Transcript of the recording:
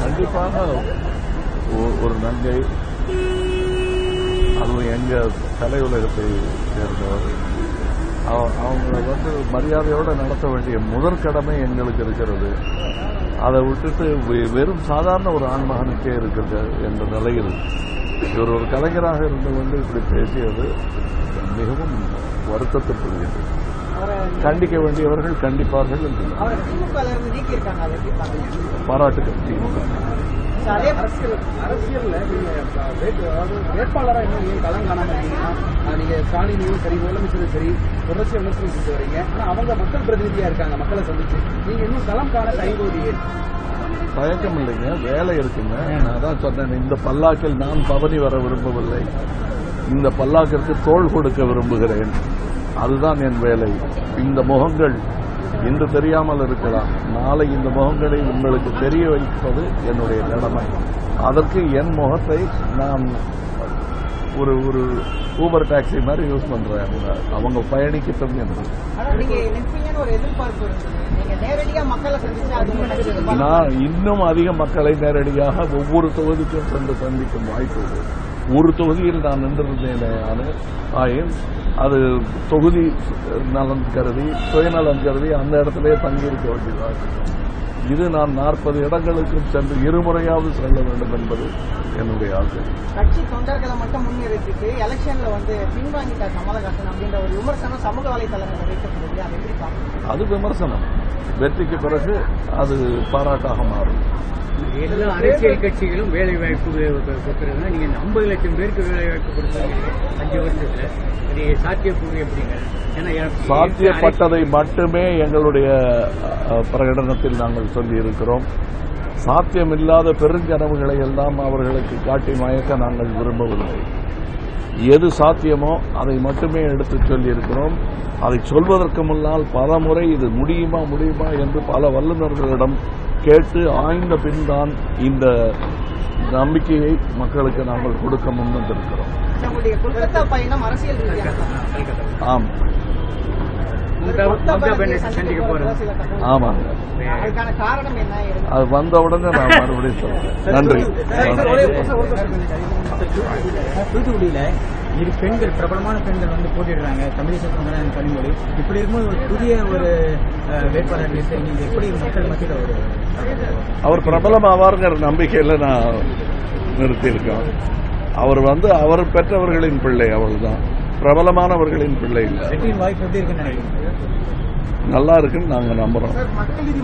கண்டிப்பாக ஒ- ஒரு நங்கை அதுவும் எங்க கலை உலகத்தை சேர்ந்தவர். அவ- வந்து மரியாதையோட நடத்த வேண்டிய முதற்கடமை எங்களுக்கு இருக்கிறது. அதை விட்டுட்டு வெ- வெறும் சாதாரண ஒரு ஆண்மகனுக்கே இருக்கிறது என்ற நிலையில் இவர் ஒரு கலைஞராக இருந்து கொண்டு இப்படி பேசியது மிகவும் வருத்தத்திற்குரியது கண்டிக்க வேண்டியவர்கள் கண்டிப்பார்கள் என்று. பாராட்டுகள் திமுக அரசியல்ல நீங்க வேட்பு- அதாவது வேட்பாளரா இன்னும் நீங்க களம் காணாம இருக்கீங்கன்னா அஹ் நீங்க ஸ்டாலினையும் சரி முதலமைச்சரும் சரி தொடர்ச்சியா விமர்சனம் செஞ்சு வரீங்க. ஆனா அவங்க மக்கள் பிரதிநிதியா இருக்காங்க மக்களை சந்திச்சு. நீங்க இன்னும் களம் காண கைகோதியே தயக்கம் இல்லைங்க வேலை இருக்குங்க. நான் தான் சொன்னேன் இந்த பல்லாக்கில் நான் பவனி வர விரும்பவில்லை. இந்த பல்லாக்கிற்கு தோள் கொடுக்க விரும்புகிறேன். அதுதான் என் வேலை. இந்த முகங்கள் இன்று தெரியாமல் இருக்கலாம். நாளை இந்த முகங்களை உங்களுக்கு தெரிய வைப்பது என்னுடைய கடமை அதற்கு என் முகத்தை நான் ஒரு ஒரு ஊபர் டாக்ஸி மாதிரி யூஸ் பண்றேன். அவங்க அவங்க பயணிக்கட்டும் என்று. நான் இன்னும் அதிக மக்களை நேரடியாக ஒவ்வொரு தொகுதிக்கும் சென்று சந்திக்கும் வாய்ப்பு உண்டு. ஒரு தொகுதியில் நான் நின்றிருந்தேன் ஆயின் அது தொகுதி நலன் கருதி சுயநலன் கருதி அந்த இடத்திலே தங்கியிருக்க வேண்டியதாக. இது நான் நாற்பது இடங்களுக்கும் சென்று இருமுறையாவது செல்ல வேண்டும் என்பது என்னுடைய ஆசை. கட்சி தொண்டர்களை மட்டும் முன்னிறுத்திட்டு எலெக்ஷன்ல வந்து பின்வாங்கிட்டார் கமலஹாசன் அப்படின்ற ஒரு விமர்சனம் சமூக வலைதளங்களில் வைக்கப்படுது அது விமர்சனம். வெற்றிக்கு பிறகு அது பாராட்டாக மாறும். எல்லா அரசியல் கட்சிகளும் வேலை வாய்ப்பு கொடுக்குறாங்க நீங்க ஐம்பது லட்சம் பேருக்கு வேலை வாய்ப்பு கொடுத்தாங்க அஞ்சு வருஷத்துல. அது சாத்தியக்கூறு எப்படிங்க? சாத்தியப்பட்டதை மட்டுமே எங்களுடைய பிரகடனத்தில் நாங்கள் சொல்லியிருக்கிறோம். சாத்தியமில்லாத பெருங்கனவுகளை எல்லாம் அவர்களுக்கு காட்டி மயக்க நாங்கள் விரும்பவில்லை. எது சாத்தியமோ அதை மட்டுமே எடுத்துச் சொல்லியிருக்கிறோம். அதை சொல்வதற்கு முன்னால் பல முறை இது முடியுமா முடியுமா என்று பல வல்லுநர்களிடம் கேட்டு ஆய்ந்த பின்தான் இந்த நம்பிக்கையை மக்களுக்கு நாங்கள் கொடுக்க முன்வந்திருக்கிறோம். ஆம். ஆமாங்க? அது வந்த உடனே நான் மறுபடியும் சொல்றேன். நன்றி. தூத்துக்குடியில இரு பெண்கள் பிரபலமான பெண்கள் வந்து போட்டிடுறாங்க தமிழிசை சவுந்தரராஜன் கனிமொழி இப்படி இருக்கும்போது ஒரு புதிய ஒரு வேட்பாளர் எப்படி மக்கள் மத்தியில் ஒரு அவர் பிரபலம் ஆவாருங்கிற நம்பிக்கையில நான் நிறுத்தியிருக்கேன். அவர் வந்து அவர் பெற்றவர்களின் பிள்ளை அவள்தான் பிரபலமானவர்களின் பிள்ளை. இல்லை வெற்றியின் வாய்ப்பு எப்படி இருக்குன்னு நினைக்கிறீங்க? நல்லா இருக்குன்னு நாங்க நம்புறோம். மக்கள் நீதி